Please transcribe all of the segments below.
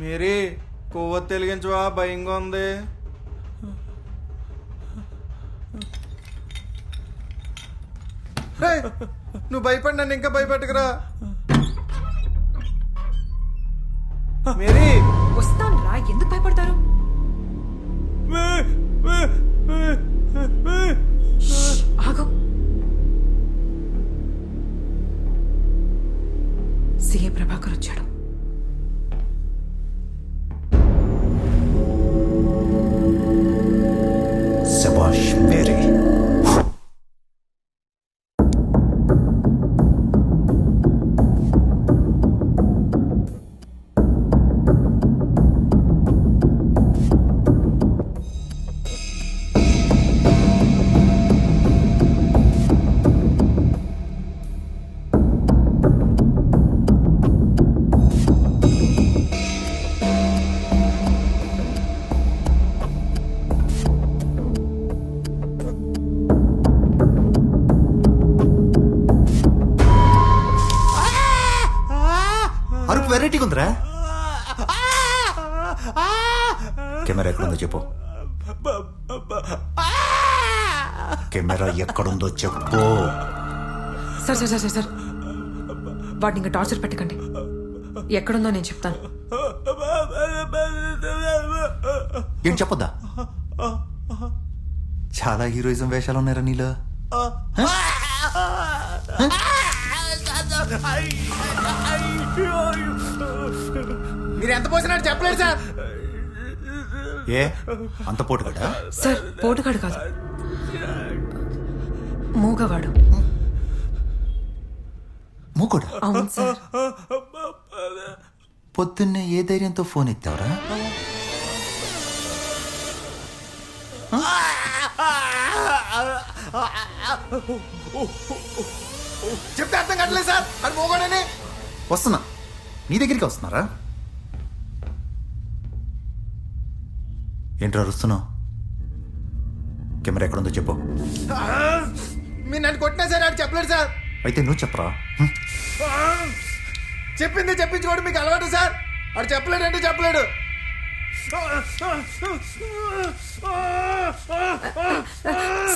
Mary కొవ్వొత్తి వెలిగించవా భయంగా ఉంది. రేయ్, నువ్వు భయపడి నన్ను ఇంకా భయపెట్టకురా. మేరీ. వస్తాను రా ఎందుకు భయపడతారు? ఉందిరా? కెమెరా ఎక్కడుందో చెప్పు. కెమెరా ఎక్కడుందో చెప్పు. Sir sir sir sir. Sir వాడిని ఇంకా టార్చర్ పెట్టకండి. ఎక్కడుందో నేను చెప్తాను. ఏం చెప్పొద్దా? చాలా హీరోయిజం వేషాలు ఉన్నారా నీలో. మీరు ఎంత పోసినట్టు చెప్పలేదు సార్. ఏ? అంత పోటు కదా సార్ పోటుగాడు కాదు. మూగవాడు. మూకుడా అవును సార్. పొద్దున్నే ఏ ధైర్యంతో ఫోన్ ఎత్తావరా? చెప్తే అర్థం కట్టలేదు సార్. అది మోగోడని. వస్తున్నా. నీ దగ్గరికి వస్తున్నారా? ఏంట్రా అరుస్తున్నావు? కెమెరా ఎక్కడుందో చెప్పు. మీరు నన్ను కొట్టినా సార్ ఆడు చెప్పలేడు సార్. అయితే నువ్వు చెప్పరా. చెప్పింది చెప్పించుకోవడం మీకు అలవాటు సార్. ఆడు చెప్పలేడు అంటే చెప్పలేడు.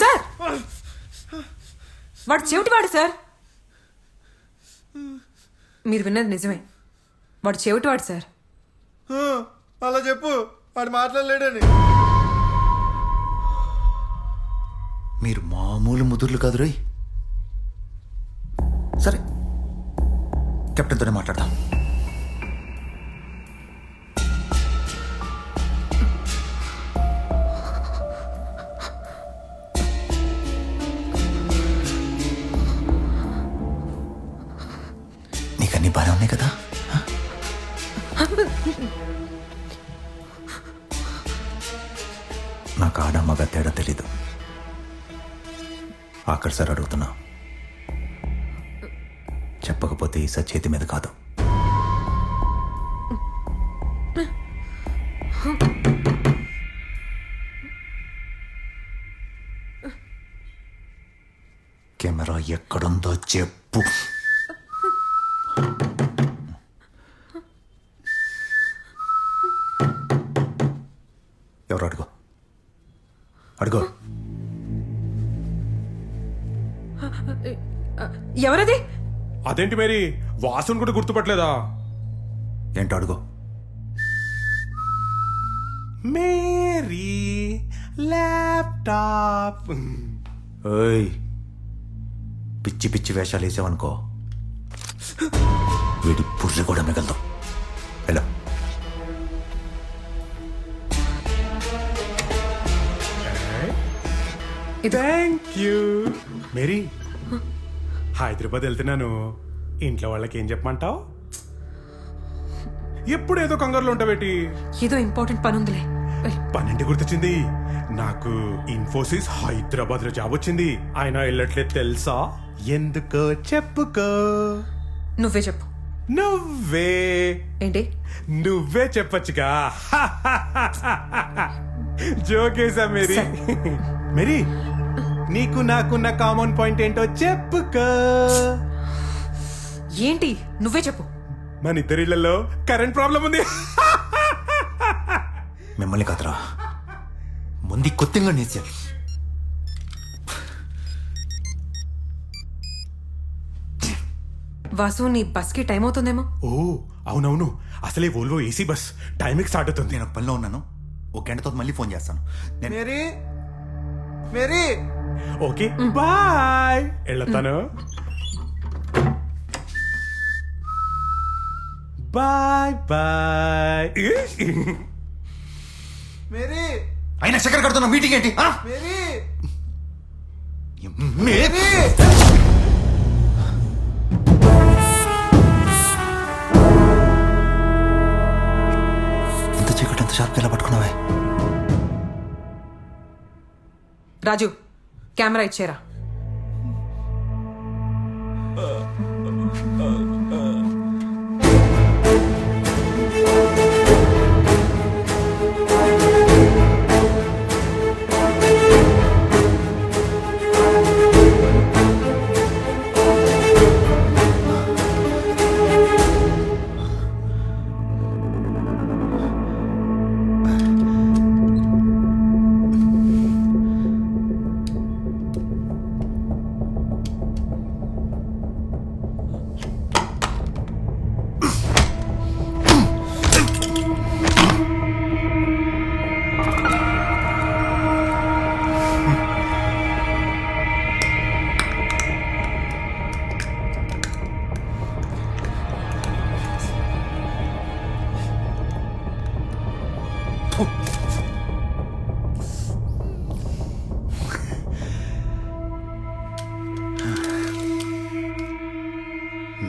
సార్! వాడు చెవిటివాడు సార్. మీరు విన్నది నిజమే. వాడు చెవిటివాడు సార్. అలా చెప్పు. వాడు మాట్లాడలేడని. మీరు మామూలు ముదుర్లు కాదు రోయ్. సరే కెప్టెన్తోనే మాట్లాడదాం. నీకన్నీ బాగానే ఉన్నాయి కదా? నాకు ఆడ మగ తేడా తెలీదు. ఆఖరి సార్ అడుగుతున్నా. చెప్పకపోతే ఈ చేతి మీద కాదు. కెమెరా ఎక్కడుందో చెప్పు. ఎవరు అడుగు? అడుగు. ఎవరది? అదేంటి మేరీ? వాసన కూడా గుర్తుపట్టలేదా? ఏంటో అడుగు. Mary laptop. ఏయ్ పిచ్చి పిచ్చి వేషాలు వేసావనుకో. వీడి పుర్రి కూడా మిగలదు. థ్యాంక్ యూ మేరీ హైదరాబాద్ వెళ్తున్నాను. ఇంట్లో వాళ్ళకి ఏం చెప్పమంటావు? ఎప్పుడు ఏదో కంగారులో ఉంటావేటి ఏదో ఇంపార్టెంట్ పని ఉందిలే. పన్నెండు గుర్తొచ్చింది. నాకు ఇన్ఫోసిస్ హైదరాబాద్లో జాబ్ వచ్చింది. ఆయన వెళ్ళట్లేదు తెలుసా? ఎందుకో చెప్పుకో. నువ్వే చెప్పు. నువ్వే. ఏంటి? నువ్వే చెప్పొచ్చుగా. జోకేసా మేరీ? మేరీ నీకు నాకున్న కామన్ పాయింట్ ఏంటో చెప్పుకో. ఏంటి? నువ్వే చెప్పు. మన ఇద్దరిళ్ళలో కరెంట్ ప్రాబ్లం ఉంది. మిమ్మల్ని కాదురా. ముందు కొత్తగా నేర్చాను వాసు నీ బస్కి టైం అవుతుందేమో? ఓ అవునవును. అసలే ఓల్వో ఏసీ బస్ టైంకి స్టార్ట్ అవుతుంది. నేను పనిలో ఉన్నాను. ఒక గంటతో మళ్ళీ ఫోన్ చేస్తాను. నేను మేరీ! మేరీ! Okay bye. వెళ్తాను బాయ్ బాయ్. మేరీ. అయినా చక్కెర కడుతున్నా మీటింగ్ ఏంటి? ఆ? మేరీ. మేరీ. ఎంత చీకటి ఎంత షార్ప్ ఎలా పట్టుకున్నావే? రాజు కెమెరా ఇచ్చేరా.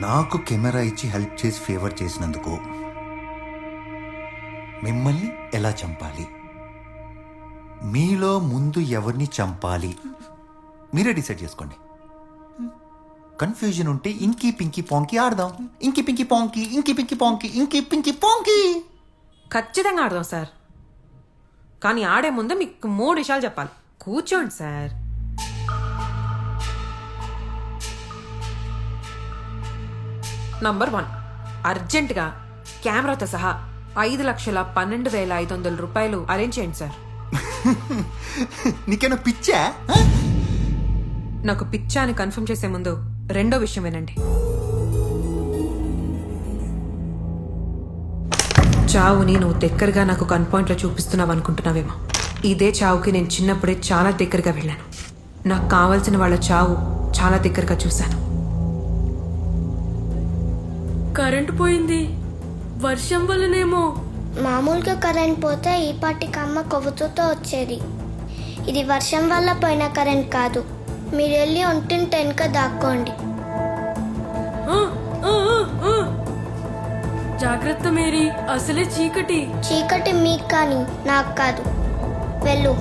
నాకు కెమెరా ఇచ్చి హెల్ప్ చేసి ఫేవర్ చేసినందుకు మిమ్మల్ని ఎలా చంపాలి? మీలో ముందు ఎవరిని చంపాలి? మీరే డిసైడ్ చేసుకోండి. కన్ఫ్యూజన్ ఉంటే ఇంకీ పింకీ పాంకి ఆడదాం. ఇంకి పింకీ పాంకి ఇంకి పింకీ పాంకి ఇంకి పింకీ పాంకి. ఖచ్చితంగా ఆడదాం సార్. కానీ ఆడే ముందు మీకు మూడు విషయాలు చెప్పాలి. కూర్చోండి సార్. నంబర్ వన్ అర్జెంటుగా కెమెరాతో సహా ఐదు లక్షల పన్నెండు వేల ఐదు వందల రూపాయలు అరేంజ్ చేయండి సార్ నీకేనా పిచ్చా? నాకు పిచ్చా అని కన్ఫర్మ్ చేసే ముందు రెండో విషయం వినండి. చావుని నువ్వు దగ్గరగా నాకు కన్ పాయింట్లో చూపిస్తున్నావు అనుకుంటున్నావేమో. ఇదే చావుకి నేను చిన్నప్పుడే చాలా దగ్గరగా వెళ్ళాను. నాకు కావాల్సిన వాళ్ళ చావు చాలా దగ్గరగా చూశాను. కరెంటు పోయింది. వర్షం వల్లనేమో. మామూలుగా కరెంట్ పోతే ఈ పాటికి అమ్మ కొవ్వుతో వచ్చేది. ఇది వర్షం వల్ల పోయిన కరెంట్ కాదు. మీరు వెళ్ళి ఒంటింటి వెనుక దాక్కోండి. జాగ్రత్త మేరీ అసలే చీకటి. చీకటి మీకు కానీ నాకు కాదు వెళ్ళు.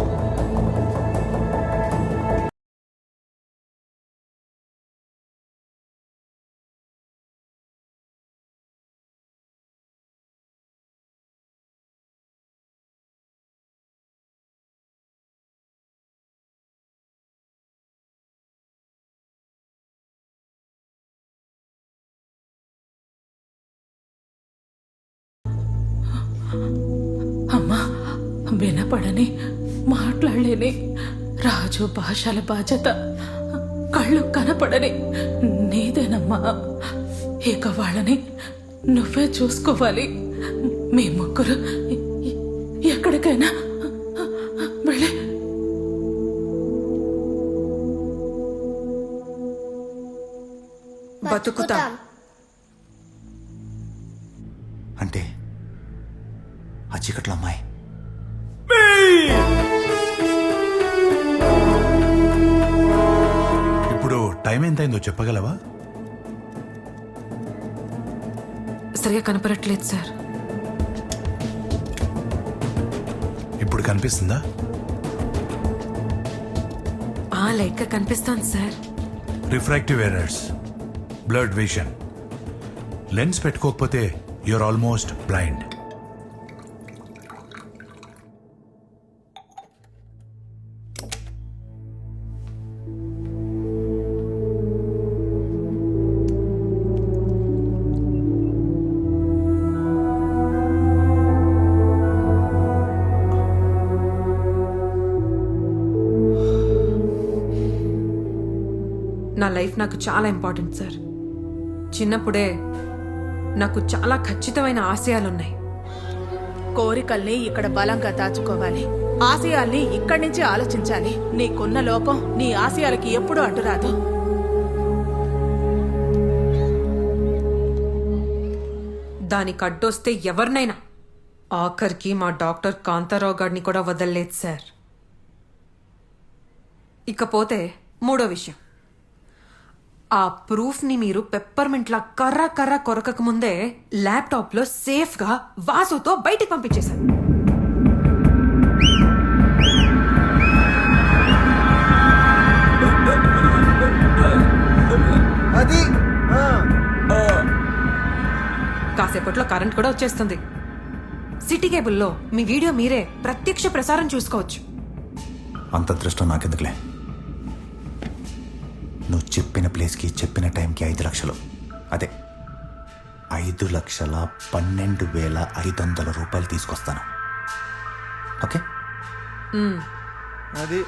అమ్మా వినపడని మాట్లాడలేని రాజు భాషల బాధ్యత. కళ్ళు కనపడని నీదేనమ్మా. ఇక వాళ్ళని నువ్వే చూసుకోవాలి. మీ ముగ్గురు ఎక్కడికైనా వెళ్ళి. బతుకుతాం. టైం ఎంతైందో చెప్పగలవా? సరిగా కనపడట్లేదు సార్. ఇప్పుడు కనిపిస్తుందా? ఆ లైట్గా కనిపిస్తోంది sir. Refractive errors blurred vision lens పెట్టుకోకపోతే యూఆర్ ఆల్మోస్ట్ బ్లైండ్ నా లైఫ్ నాకు చాలా ఇంపార్టెంట్ సార్. చిన్నప్పుడే నాకు చాలా ఖచ్చితమైన ఆశయాలున్నాయి. కోరికల్ని ఇక్కడ బలంగా దాచుకోవాలి. ఆశయాల్ని ఇక్కడి నుంచి ఆలోచించాలి. నీకున్న లోపం నీ ఆశయాలకి ఎప్పుడూ అడ్డురాదు. దానికి అడ్డొస్తే ఎవరినైనా. ఆఖరికి మా డాక్టర్ కాంతారావు గారిని కూడా వదలలేదు సార్. ఇకపోతే మూడో విషయం. ఆ ప్రూఫ్ని మీరు పెప్పర్మెంట్లా కర్ర కర్ర కొరకక ముందే ల్యాప్టాప్లో సేఫ్గా వాసుతో బయటికి పంపించేశారు. అది ఆ. కాసేపట్లో కరెంట్ కూడా వచ్చేస్తుంది. సిటీ కేబుల్లో మీ వీడియో మీరే ప్రత్యక్ష ప్రసారం చూసుకోవచ్చు. అంత దృష్టం నాకెందుకులే? నువ్వు చెప్పిన ప్లేస్కి చెప్పిన టైంకి ఐదు లక్షలు. అదే. ఐదు లక్షల పన్నెండు వేల ఐదు వందల రూపాయలు తీసుకొస్తాను. ఓకే? అది?